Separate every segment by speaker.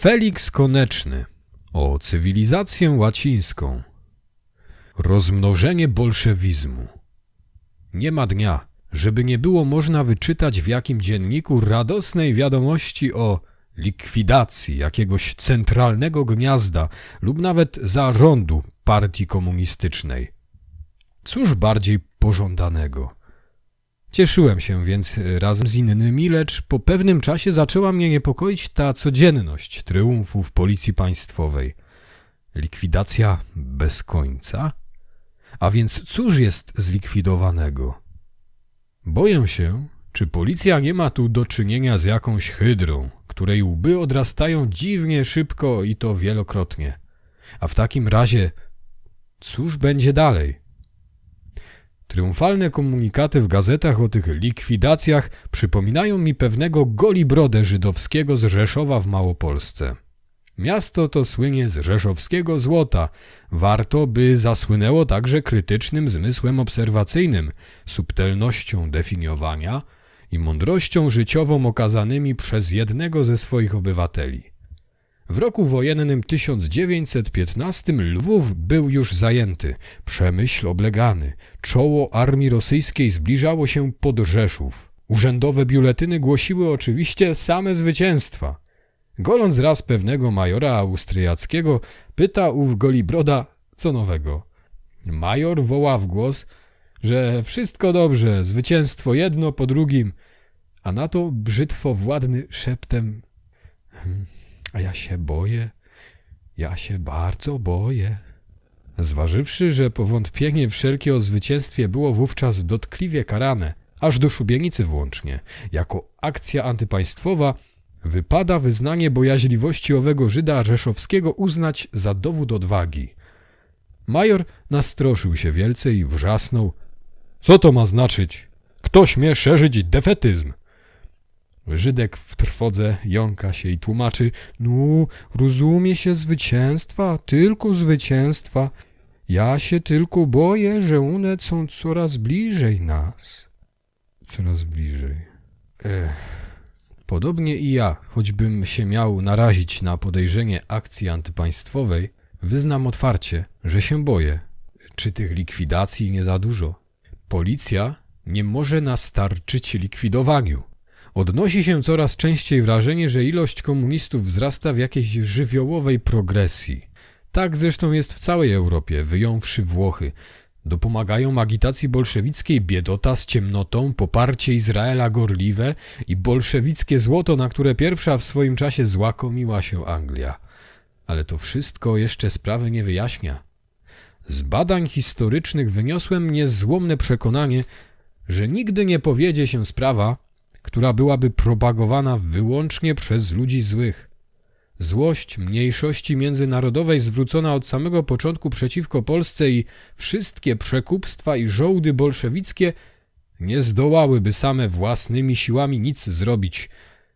Speaker 1: Felix Koneczny o cywilizację łacińską. Rozmnożenie bolszewizmu. Nie ma dnia, żeby nie było można wyczytać w jakim dzienniku radosnej wiadomości o likwidacji jakiegoś centralnego gniazda lub nawet zarządu partii komunistycznej. Cóż bardziej pożądanego? Cieszyłem się więc razem z innymi, lecz po pewnym czasie zaczęła mnie niepokoić ta codzienność triumfów policji państwowej. Likwidacja bez końca? A więc cóż jest zlikwidowanego? Boję się, czy policja nie ma tu do czynienia z jakąś hydrą, której łby odrastają dziwnie szybko i to wielokrotnie. A w takim razie, cóż będzie dalej? Triumfalne komunikaty w gazetach o tych likwidacjach przypominają mi pewnego golibrodę żydowskiego z Rzeszowa w Małopolsce. Miasto to słynie z rzeszowskiego złota. Warto, by zasłynęło także krytycznym zmysłem obserwacyjnym, subtelnością definiowania i mądrością życiową okazanymi przez jednego ze swoich obywateli. W roku wojennym 1915 Lwów był już zajęty, Przemyśl oblegany, czoło armii rosyjskiej zbliżało się pod Rzeszów. Urzędowe biuletyny głosiły oczywiście same zwycięstwa. Goląc raz pewnego majora austriackiego, pyta ów Golibroda, co nowego. Major woła w głos, że wszystko dobrze, zwycięstwo jedno po drugim, a na to brzytwo władny szeptem "Hmm, a ja się boję, ja się bardzo boję. Zważywszy, że powątpienie wszelkie o zwycięstwie było wówczas dotkliwie karane, aż do szubienicy włącznie, jako akcja antypaństwowa, wypada wyznanie bojaźliwości owego Żyda Rzeszowskiego uznać za dowód odwagi. Major nastroszył się wielce i wrzasnął. Co to ma znaczyć? Kto śmie szerzyć defetyzm? Żydek w trwodze jąka się i tłumaczy. No, rozumie się zwycięstwa, tylko zwycięstwa. Ja się tylko boję, że one są coraz bliżej nas. Coraz bliżej. Ech. Podobnie i ja, choćbym się miał narazić na podejrzenie akcji antypaństwowej, wyznam otwarcie, że się boję. Czy tych likwidacji nie za dużo? Policja nie może nastarczyć likwidowaniu. Odnosi się coraz częściej wrażenie, że ilość komunistów wzrasta w jakiejś żywiołowej progresji. Tak zresztą jest w całej Europie, wyjąwszy Włochy. Dopomagają agitacji bolszewickiej biedota z ciemnotą, poparcie Izraela gorliwe i bolszewickie złoto, na które pierwsza w swoim czasie złakomiła się Anglia. Ale to wszystko jeszcze sprawy nie wyjaśnia. Z badań historycznych wyniosłem niezłomne przekonanie, że nigdy nie powiedzie się sprawa, która byłaby propagowana wyłącznie przez ludzi złych. Złość mniejszości międzynarodowej zwrócona od samego początku przeciwko Polsce i wszystkie przekupstwa i żołdy bolszewickie nie zdołałyby same własnymi siłami nic zrobić,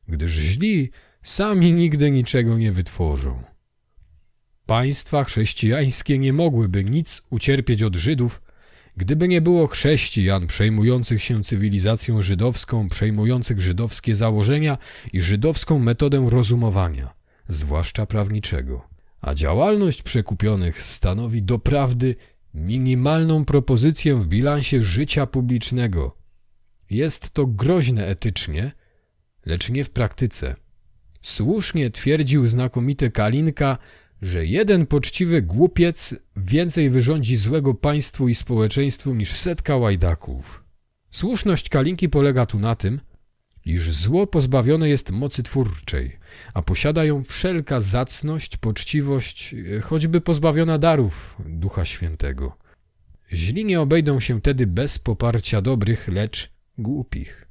Speaker 1: gdyż źli sami nigdy niczego nie wytworzą. Państwa chrześcijańskie nie mogłyby nic ucierpieć od Żydów, Gdyby nie było chrześcijan przejmujących się cywilizacją żydowską, przejmujących żydowskie założenia i żydowską metodę rozumowania, zwłaszcza prawniczego, a działalność przekupionych stanowi doprawdy minimalną propozycję w bilansie życia publicznego. Jest to groźne etycznie, lecz nie w praktyce. Słusznie twierdził znakomity Kalinka, że jeden poczciwy głupiec więcej wyrządzi złego państwu i społeczeństwu niż setka łajdaków. Słuszność Kalinki polega tu na tym, iż zło pozbawione jest mocy twórczej, a posiada ją wszelka zacność, poczciwość, choćby pozbawiona darów Ducha Świętego. Źli nie obejdą się tedy bez poparcia dobrych, lecz głupich.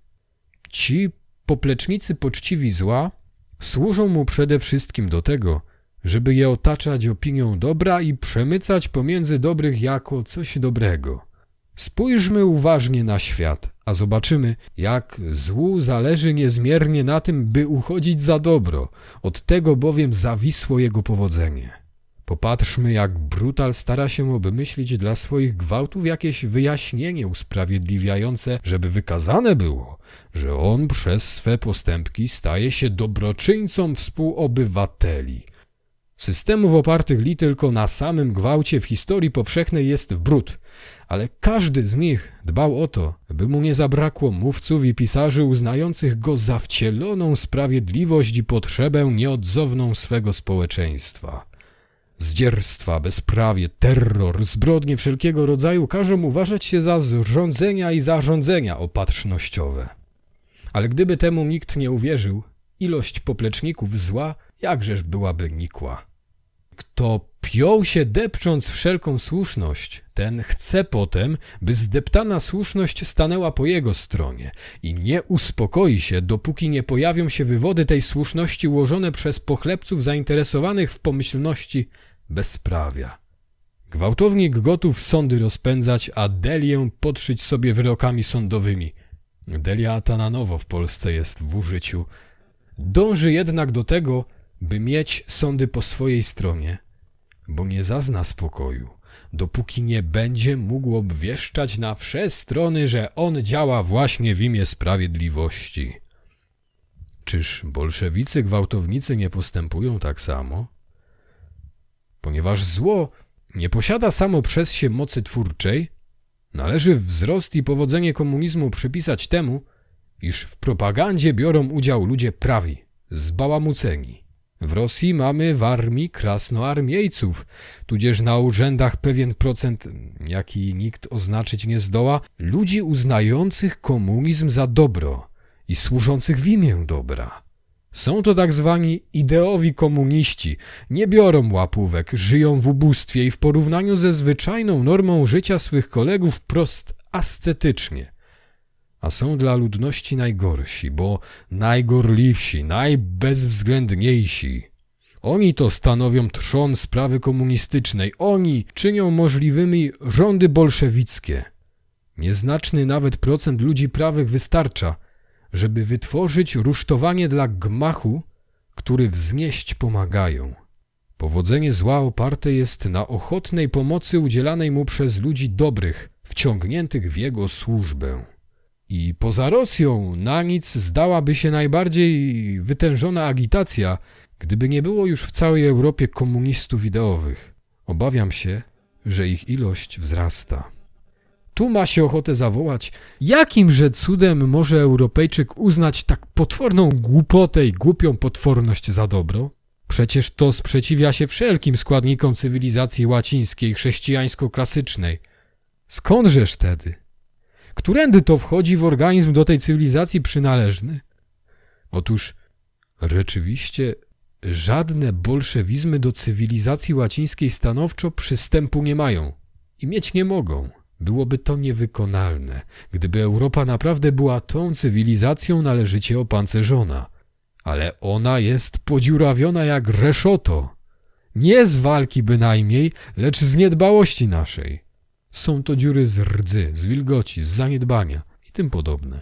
Speaker 1: Ci poplecznicy poczciwi zła służą mu przede wszystkim do tego, żeby je otaczać opinią dobra i przemycać pomiędzy dobrych jako coś dobrego. Spójrzmy uważnie na świat, a zobaczymy, jak złu zależy niezmiernie na tym, by uchodzić za dobro, od tego bowiem zawisło jego powodzenie. Popatrzmy, jak brutal stara się obmyślić dla swoich gwałtów jakieś wyjaśnienie usprawiedliwiające, żeby wykazane było, że on przez swe postępki staje się dobroczyńcą współobywateli. Systemów opartych li tylko na samym gwałcie w historii powszechnej jest w brud, ale każdy z nich dbał o to, by mu nie zabrakło mówców i pisarzy uznających go za wcieloną sprawiedliwość i potrzebę nieodzowną swego społeczeństwa. Zdzierstwa, bezprawie, terror, zbrodnie wszelkiego rodzaju każą uważać się za zrządzenia i zarządzenia opatrznościowe. Ale gdyby temu nikt nie uwierzył, ilość popleczników zła jakżeż byłaby nikła. Kto piął się depcząc wszelką słuszność, ten chce potem, by zdeptana słuszność stanęła po jego stronie i nie uspokoi się, dopóki nie pojawią się wywody tej słuszności ułożone przez pochlebców zainteresowanych w pomyślności bezprawia. Gwałtownik gotów sądy rozpędzać, a Delię podszyć sobie wyrokami sądowymi. Delia ta na nowo w Polsce jest w użyciu. Dąży jednak do tego, by mieć sądy po swojej stronie, bo nie zazna spokoju, dopóki nie będzie mógł obwieszczać na wsze strony, że on działa właśnie w imię sprawiedliwości. Czyż bolszewicy gwałtownicy nie postępują tak samo? Ponieważ zło nie posiada samo przez się mocy twórczej, należy wzrost i powodzenie komunizmu przypisać temu, iż w propagandzie biorą udział ludzie prawi, zbałamuceni. W Rosji mamy w armii krasnoarmiejców, tudzież na urzędach pewien procent, jaki nikt oznaczyć nie zdoła, ludzi uznających komunizm za dobro i służących w imię dobra. Są to tak zwani ideowi komuniści, nie biorą łapówek, żyją w ubóstwie i w porównaniu ze zwyczajną normą życia swych kolegów prost ascetycznie – a są dla ludności najgorsi, bo najgorliwsi, najbezwzględniejsi. Oni to stanowią trzon sprawy komunistycznej, oni czynią możliwymi rządy bolszewickie. Nieznaczny nawet procent ludzi prawych wystarcza, żeby wytworzyć rusztowanie dla gmachu, który wznieść pomagają. Powodzenie zła oparte jest na ochotnej pomocy udzielanej mu przez ludzi dobrych, wciągniętych w jego służbę. I poza Rosją na nic zdałaby się najbardziej wytężona agitacja, gdyby nie było już w całej Europie komunistów ideowych. Obawiam się, że ich ilość wzrasta. Tu ma się ochotę zawołać, jakimże cudem może Europejczyk uznać tak potworną głupotę i głupią potworność za dobro? Przecież to sprzeciwia się wszelkim składnikom cywilizacji łacińskiej, chrześcijańsko-klasycznej. Skądżeż tedy? Którędy to wchodzi w organizm do tej cywilizacji przynależny? Otóż rzeczywiście żadne bolszewizmy do cywilizacji łacińskiej stanowczo przystępu nie mają i mieć nie mogą. Byłoby to niewykonalne, gdyby Europa naprawdę była tą cywilizacją należycie opancerzona. Ale ona jest podziurawiona jak reszoto. Nie z walki bynajmniej, lecz z niedbałości naszej. Są to dziury z rdzy, z wilgoci, z zaniedbania i tym podobne.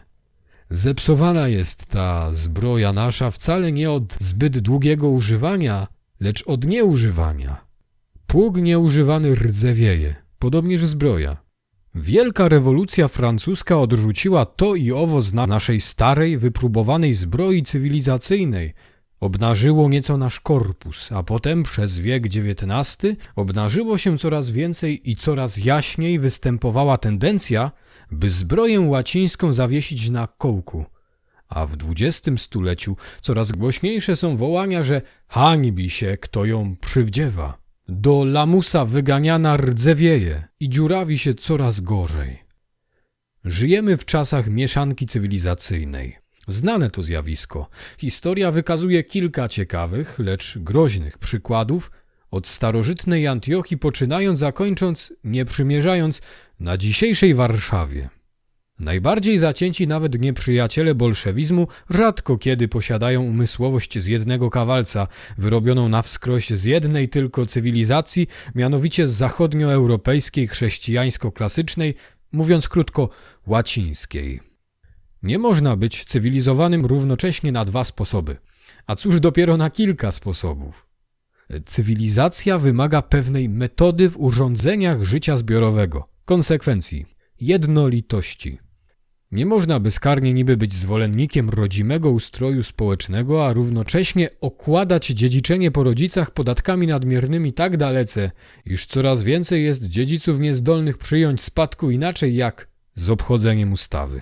Speaker 1: Zepsowana jest ta zbroja nasza wcale nie od zbyt długiego używania, lecz od nieużywania. Pług nieużywany rdzewieje, podobnież zbroja. Wielka rewolucja francuska odrzuciła to i owo z naszej starej, wypróbowanej zbroi cywilizacyjnej, Obnażyło nieco nasz korpus, a potem przez wiek XIX obnażyło się coraz więcej i coraz jaśniej występowała tendencja, by zbroję łacińską zawiesić na kołku. A w XX stuleciu coraz głośniejsze są wołania, że hańbi się, kto ją przywdziewa. Do lamusa wyganiana rdzewieje i dziurawi się coraz gorzej. Żyjemy w czasach mieszanki cywilizacyjnej. Znane to zjawisko. Historia wykazuje kilka ciekawych, lecz groźnych przykładów, od starożytnej Antiochii poczynając, a kończąc, nie przymierzając, na dzisiejszej Warszawie. Najbardziej zacięci nawet nieprzyjaciele bolszewizmu rzadko kiedy posiadają umysłowość z jednego kawalca, wyrobioną na wskroś z jednej tylko cywilizacji, mianowicie z zachodnioeuropejskiej chrześcijańsko-klasycznej, mówiąc krótko, łacińskiej. Nie można być cywilizowanym równocześnie na dwa sposoby, a cóż dopiero na kilka sposobów. Cywilizacja wymaga pewnej metody w urządzeniach życia zbiorowego, konsekwencji, jednolitości. Nie można bezkarnie niby być zwolennikiem rodzimego ustroju społecznego, a równocześnie okładać dziedziczenie po rodzicach podatkami nadmiernymi tak dalece, iż coraz więcej jest dziedziców niezdolnych przyjąć spadku inaczej jak z obchodzeniem ustawy.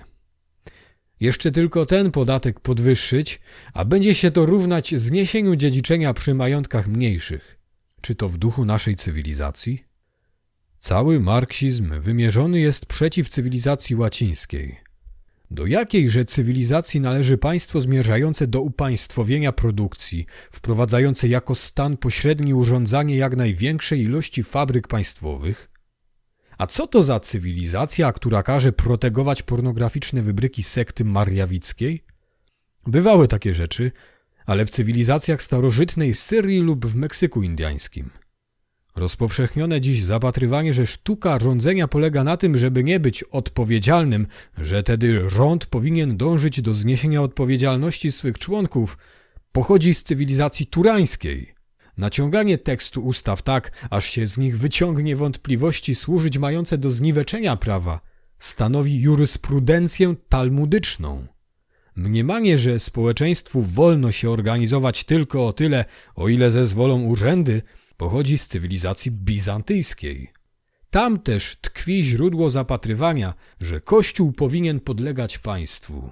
Speaker 1: Jeszcze tylko ten podatek podwyższyć, a będzie się to równać zniesieniu dziedziczenia przy majątkach mniejszych. Czy to w duchu naszej cywilizacji? Cały marksizm wymierzony jest przeciw cywilizacji łacińskiej. Do jakiejże cywilizacji należy państwo zmierzające do upaństwowienia produkcji, wprowadzające jako stan pośredni urządzanie jak największej ilości fabryk państwowych? A co to za cywilizacja, która każe protegować pornograficzne wybryki sekty mariawickiej? Bywały takie rzeczy, ale w cywilizacjach starożytnej Syrii lub w Meksyku Indiańskim. Rozpowszechnione dziś zapatrywanie, że sztuka rządzenia polega na tym, żeby nie być odpowiedzialnym, że tedy rząd powinien dążyć do zniesienia odpowiedzialności swych członków, pochodzi z cywilizacji turańskiej. Naciąganie tekstu ustaw tak, aż się z nich wyciągnie wątpliwości służyć mające do zniweczenia prawa, stanowi jurysprudencję talmudyczną. Mniemanie, że społeczeństwu wolno się organizować tylko o tyle, o ile zezwolą urzędy, pochodzi z cywilizacji bizantyjskiej. Tam też tkwi źródło zapatrywania, że Kościół powinien podlegać państwu.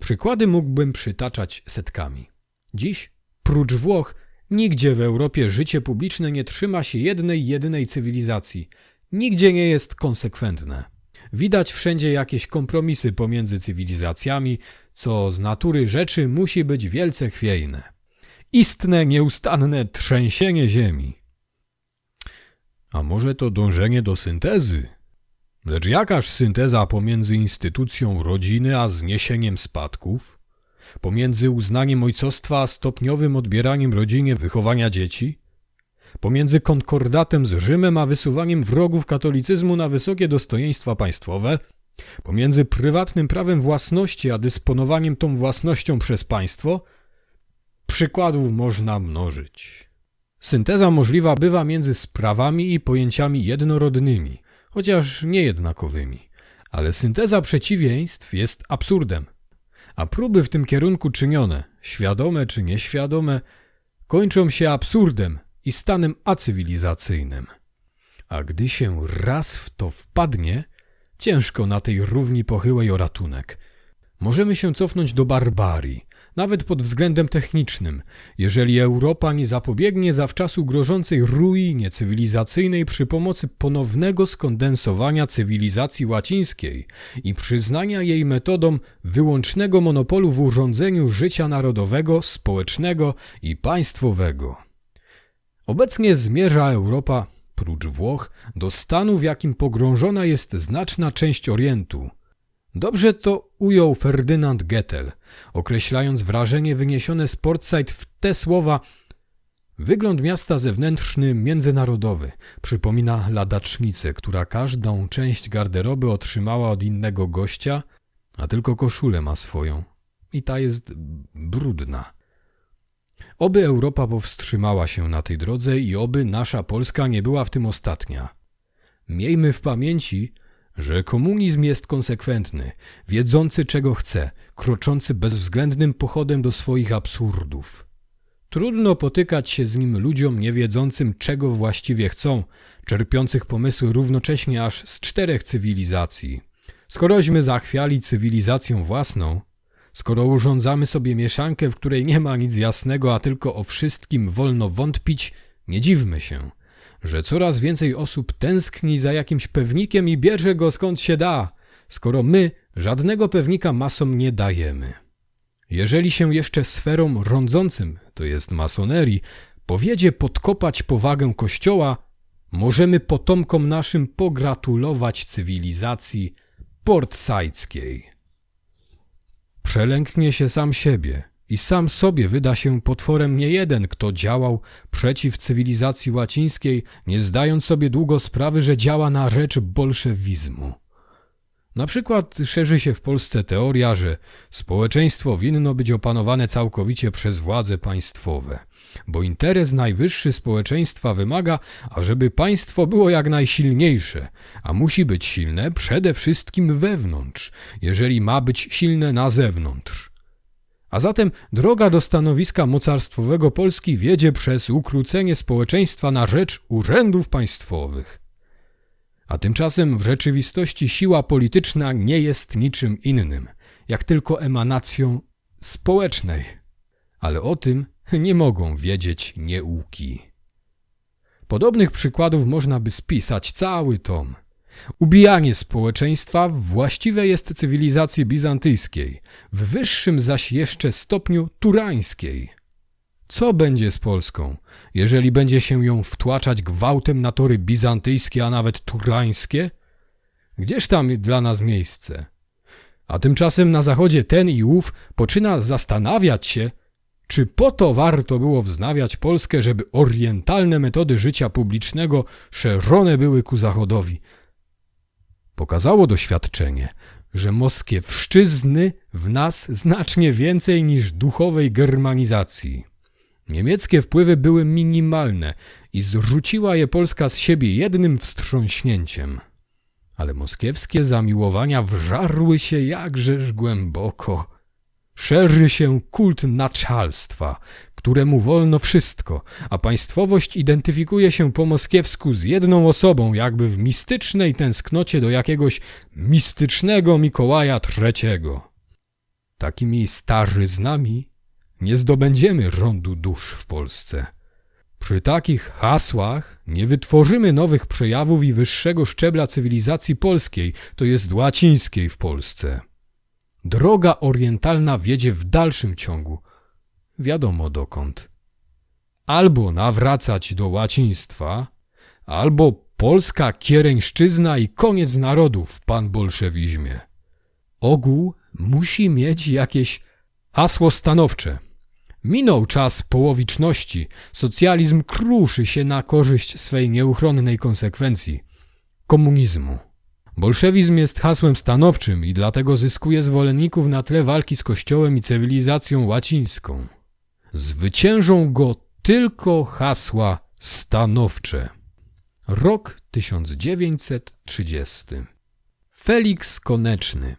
Speaker 1: Przykłady mógłbym przytaczać setkami. Dziś, prócz Włoch, nigdzie w Europie życie publiczne nie trzyma się jednej, jedynej cywilizacji. Nigdzie nie jest konsekwentne. Widać wszędzie jakieś kompromisy pomiędzy cywilizacjami, co z natury rzeczy musi być wielce chwiejne istne, nieustanne trzęsienie ziemi. A może to dążenie do syntezy? Lecz jakaż synteza pomiędzy instytucją rodziny a zniesieniem spadków? Pomiędzy uznaniem ojcostwa a stopniowym odbieraniem rodzinie wychowania dzieci? Pomiędzy konkordatem z Rzymem a wysuwaniem wrogów katolicyzmu na wysokie dostojeństwa państwowe? Pomiędzy prywatnym prawem własności a dysponowaniem tą własnością przez państwo – Przykładów można mnożyć. Synteza możliwa bywa między sprawami i pojęciami jednorodnymi, chociaż niejednakowymi, ale synteza przeciwieństw jest absurdem. A próby w tym kierunku czynione, świadome czy nieświadome, kończą się absurdem i stanem acywilizacyjnym. A gdy się raz w to wpadnie, ciężko na tej równi pochyłej o ratunek. Możemy się cofnąć do barbarii, nawet pod względem technicznym, jeżeli Europa nie zapobiegnie zawczasu grożącej ruinie cywilizacyjnej przy pomocy ponownego skondensowania cywilizacji łacińskiej i przyznania jej metodom wyłącznego monopolu w urządzeniu życia narodowego, społecznego i państwowego. Obecnie zmierza Europa, prócz Włoch, do stanu, w jakim pogrążona jest znaczna część Orientu – Dobrze to ujął Ferdynand Gettel, określając wrażenie wyniesione z Portside w te słowa Wygląd miasta zewnętrzny, międzynarodowy, przypomina ladacznicę, która każdą część garderoby otrzymała od innego gościa, a tylko koszulę ma swoją. I ta jest brudna. Oby Europa powstrzymała się na tej drodze i oby nasza Polska nie była w tym ostatnia. Miejmy w pamięci, że komunizm jest konsekwentny, wiedzący czego chce, kroczący bezwzględnym pochodem do swoich absurdów. Trudno potykać się z nim ludziom niewiedzącym czego właściwie chcą, czerpiących pomysły równocześnie aż z czterech cywilizacji. Skorośmy zachwiali cywilizacją własną, skoro urządzamy sobie mieszankę, w której nie ma nic jasnego, a tylko o wszystkim wolno wątpić, nie dziwmy się – że coraz więcej osób tęskni za jakimś pewnikiem i bierze go skąd się da, skoro my żadnego pewnika masom nie dajemy. Jeżeli się jeszcze sferom rządzącym, to jest masonerii, powiedzie podkopać powagę Kościoła, możemy potomkom naszym pogratulować cywilizacji portsajckiej. Przelęknie się sam siebie – i sam sobie wyda się potworem niejeden, kto działał przeciw cywilizacji łacińskiej, nie zdając sobie długo sprawy, że działa na rzecz bolszewizmu. Na przykład szerzy się w Polsce teoria, że społeczeństwo winno być opanowane całkowicie przez władze państwowe, bo interes najwyższy społeczeństwa wymaga, ażeby państwo było jak najsilniejsze, a musi być silne przede wszystkim wewnątrz, jeżeli ma być silne na zewnątrz. A zatem droga do stanowiska mocarstwowego Polski wiedzie przez ukrócenie społeczeństwa na rzecz urzędów państwowych. A tymczasem w rzeczywistości siła polityczna nie jest niczym innym, jak tylko emanacją społecznej. Ale o tym nie mogą wiedzieć nieuki. Podobnych przykładów można by spisać cały tom. Ubijanie społeczeństwa właściwe jest cywilizacji bizantyjskiej, w wyższym zaś jeszcze stopniu turańskiej. Co będzie z Polską, jeżeli będzie się ją wtłaczać gwałtem na tory bizantyjskie, a nawet turańskie? Gdzież tam dla nas miejsce? A tymczasem na zachodzie ten i ów poczyna zastanawiać się, czy po to warto było wznawiać Polskę, żeby orientalne metody życia publicznego szerzone były ku zachodowi. Pokazało doświadczenie, że moskiewszczyzny w nas znacznie więcej niż duchowej germanizacji. Niemieckie wpływy były minimalne i zrzuciła je Polska z siebie jednym wstrząśnięciem. Ale moskiewskie zamiłowania wżarły się jakżeż głęboko. Szerzy się kult naczalstwa, któremu wolno wszystko, a państwowość identyfikuje się po moskiewsku z jedną osobą, jakby w mistycznej tęsknocie do jakiegoś mistycznego Mikołaja III. Takimi starzyznami nie zdobędziemy rządu dusz w Polsce. Przy takich hasłach nie wytworzymy nowych przejawów i wyższego szczebla cywilizacji polskiej, to jest łacińskiej w Polsce. Droga orientalna wiedzie w dalszym ciągu, wiadomo dokąd. Albo nawracać do łaciństwa, albo polska kiereńszczyzna i koniec narodów w panbolszewizmie. Ogół musi mieć jakieś hasło stanowcze. Minął czas połowiczności, socjalizm kruszy się na korzyść swej nieuchronnej konsekwencji komunizmu. Bolszewizm jest hasłem stanowczym i dlatego zyskuje zwolenników na tle walki z kościołem i cywilizacją łacińską. Zwyciężą go tylko hasła stanowcze. Rok 1930. Felix Koneczny